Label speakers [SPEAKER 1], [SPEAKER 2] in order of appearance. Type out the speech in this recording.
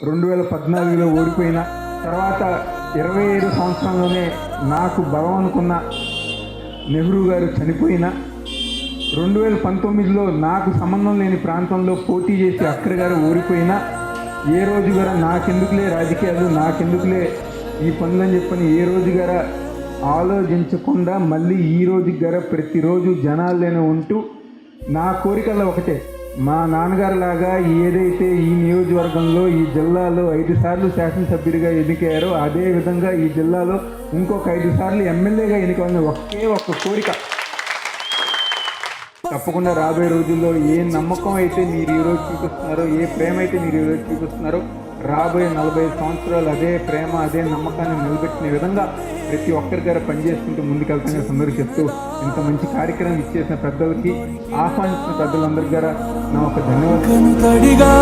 [SPEAKER 1] రెండు వేల పద్నాలుగులో ఓడిపోయిన తర్వాత ఇరవై ఐదు సంవత్సరంలోనే నాకు బలం అనుకున్న నెహ్రూ గారు చనిపోయిన రెండు వేల పంతొమ్మిదిలో నాకు సంబంధం లేని ప్రాంతంలో పోటీ చేసి అక్కడి గారు ఓడిపోయినా ఏ రోజు గారా నాకెందుకులే రాజకీయాలు నాకెందుకులే ఈ పనులని చెప్పని ఏ రోజు గారా ఆలోచించకుండా మళ్ళీ ఈ రోజు గార ప్రతిరోజు జనాల్లోనే ఉంటూ నా కోరికల్లో ఒకటే మా నాన్నగారు లాగా ఏదైతే ఈ నియోజకవర్గంలో ఈ జిల్లాలో ఐదు సార్లు శాసనసభ్యుడిగా ఎన్నికయ్యారో అదే విధంగా ఈ జిల్లాలో ఇంకొక ఐదు సార్లు ఎమ్మెల్యేగా ఎన్నికైన ఒకే ఒక్క కోరిక. తప్పకుండా రాబోయే రోజుల్లో ఏ నమ్మకం అయితే మీరు ఈరోజు చూపిస్తున్నారో ఏ ప్రేమ అయితే మీరు ఈరోజు చూపిస్తున్నారో రాబోయే నలభై సంవత్సరాలు అదే ప్రేమ అదే నమ్మకాన్ని నిలబెట్టిన విధంగా ప్రతి ఒక్కరి దగ్గర పనిచేసుకుంటూ ముందుకెళ్తానే సందర్శిస్తూ ఇంత మంచి కార్యక్రమం ఇచ్చేసిన పెద్దలకి ఆహ్వానించిన పెద్దలందరి దగ్గర నా ఒక ధన్యవాదాలు.
[SPEAKER 2] తడిగా